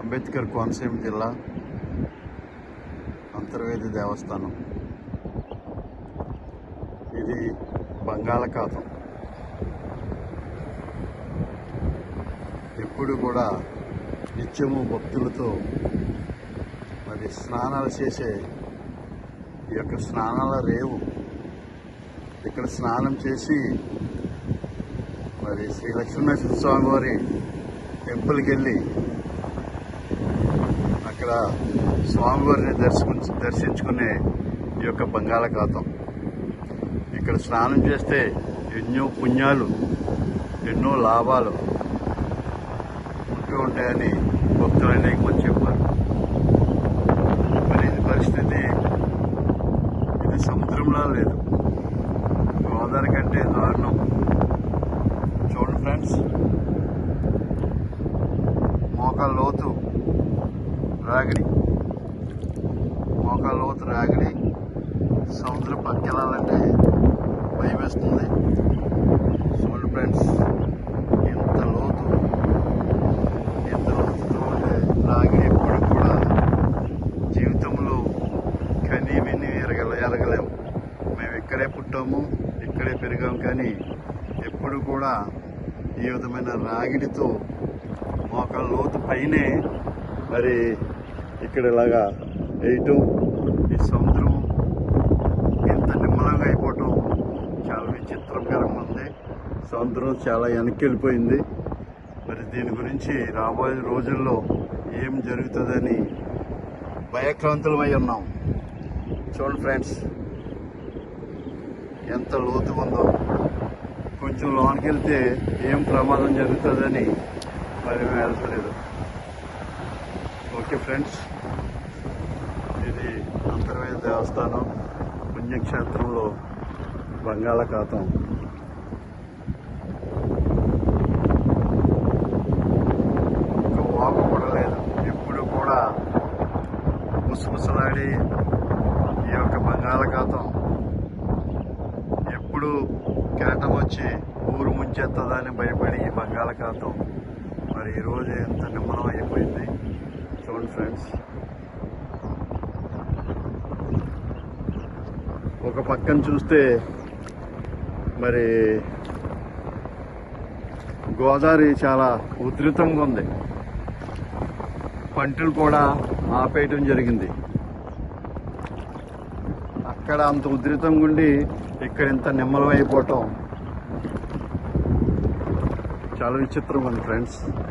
అంబేద్కర్ కోనసీమ జిల్లా అంతర్వేది దేవస్థానం. ఇది బంగాళాఖాతం. ఎప్పుడు కూడా నిత్యము భక్తులతో మరి స్నానాలు చేసే ఈ యొక్క స్నానాల రేవు. ఇక్కడ స్నానం చేసి మరి శ్రీ లక్ష్మీనరసింహ స్వామి వారి టెంపుల్కి వెళ్ళి అక్కడ స్వామివారిని దర్శించు దర్శించుకునే ఈ యొక్క బంగాళాఖాతం. ఇక్కడ స్నానం చేస్తే ఎన్నో పుణ్యాలు ఎన్నో లాభాలు ఉంటూ ఉంటాయని భక్తులు అనేక మంది చెప్పారు. మరి ఇది పరిస్థితి ఇది సముద్రంలో లేదు. గోదావరి కంటే దారుణం. చూడండి ఫ్రెండ్స్ మోకాళ్ళ లోతు రాగిడి. మోకాళ్ళ లోతు రాగిడి. సముద్రం పక్కెళ్ళాలంటే భయం వేస్తుంది చూడండి ఫ్రెండ్స్ ఎంత లోతు ఎంత లోతుతో ఉండే రాగిడి ఎప్పుడు కూడా జీవితంలో కనీ విని ఎరగల ఎరగలేము మేము ఇక్కడే పుట్టాము ఇక్కడే పెరిగాము కానీ ఎప్పుడు కూడా ఈ విధమైన రాగిడితో మోకాళ్ళ లోతు పైనే మరి ఇక్కడ ఇలాగా వేయటం ఈ సముద్రం ఎంత నిమ్మలంగా అయిపోవటం చాలా విచిత్రకరంగా ఉంది. సముద్రం చాలా వెనక్కి వెళ్ళిపోయింది మరి దీని గురించి రాబోయే రోజుల్లో ఏం జరుగుతుందని భయక్రాంతులమై ఉన్నాం. చూడండి ఫ్రెండ్స్ ఎంత లోతు ఉందో. కొంచెం లోనికి వెళ్తే ఏం ప్రమాదం జరుగుతుందని మరి మేము వెళ్తలేదు ఓకే ఫ్రెండ్స్. ఇది అంతర్వేద దేవస్థానం పుణ్యక్షేత్రంలో బంగాళాఖాతం. ఒక వాకు కూడా లేదు. ఎప్పుడు కూడా ముసముసలాడి ఈ యొక్క బంగాళాఖాతం ఎప్పుడు కేటం వచ్చి ఊరు ముంచెత్తదని భయపడి ఈ బంగాళాఖాతం. మరి ఈరోజు ఎంత నిమ్మలం అయిపోయింది. ఫ్రెండ్స్ ఒక పక్కన చూస్తే మరి గోదావరి చాలా ఉధృతంగా ఉంది. పంటలు కూడా ఆపేయటం జరిగింది. అక్కడ అంత ఉధృతంగా ఉండి ఇక్కడ ఇంత నిమ్మలం అయిపోవటం చాలా విచిత్రం ఉంది ఫ్రెండ్స్